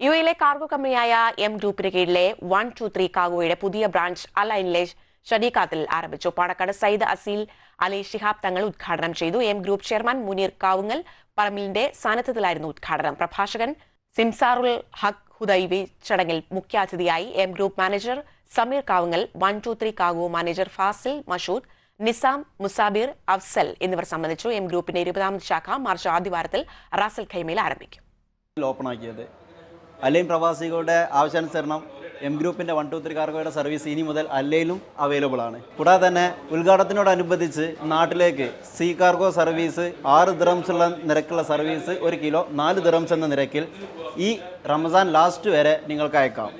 U എയിലെ cargo കമ്പനിയായ M ഗ്രൂപ്പിന് കീഴിലെ വൺ ടു ത്രീ കാർഗോയുടെ പുതിയ ബ്രാഞ്ച് അലൈനിലെ ഷഡീഖാത്തിൽ ആരംഭിച്ചു. പാണക്കാട് സയ്യിദ് അസീൽ അലി ഷിഹാബ് തങ്ങൾ ഉദ്ഘാടനം ചെയ്തു. M group chairman Muneer Kavungal പറമ്പിലിന്റെ സാന്നിധ്യത്തിലായിരുന്നു ഉദ്ഘാടനം. പ്രഭാഷകൻ സിംസാറുൽ ഹഖ് ഹുദൈവി ചടങ്ങിൽ മുഖ്യാതിഥിയായി M group manager Sameer Kavungal one two three കാഗോ manager Fazil Mashood Nizam Musabir Afsal എന്നിവർ സംബന്ധിച്ചു എം ഗ്രൂപ്പിന്റെ ഇരുപതാമത് ശാഖ മാർച്ച് ആദ്യവാരത്തിൽ റാസൽ ഖൈമയിൽ ആരംഭിക്കും. ഓപ്പൺ ആക്കിയത് അല്ലയും പ്രവാസികളുടെ ആവശ്യാനുസരണം എം ഗ്രൂപ്പിന്റെ വൺ ടു ത്രീ കാർഗോയുടെ സർവീസ് ഇനി മുതൽ അല്ലയിലും അവൈലബിൾ ആണ്. കൂടാതെ തന്നെ ഉദ്ഘാടനത്തിനോടനുബന്ധിച്ച് നാട്ടിലേക്ക് സി കാർഗോ സർവീസ് ആറ് ദിറംസ് ഉള്ള നിരക്കുള്ള സർവീസ് ഒരു കിലോ നാല് ദ്രംസ് എന്ന നിരക്കിൽ ഈ റമസാൻ ലാസ്റ്റ് വരെ നിങ്ങൾക്ക് അയക്കാം.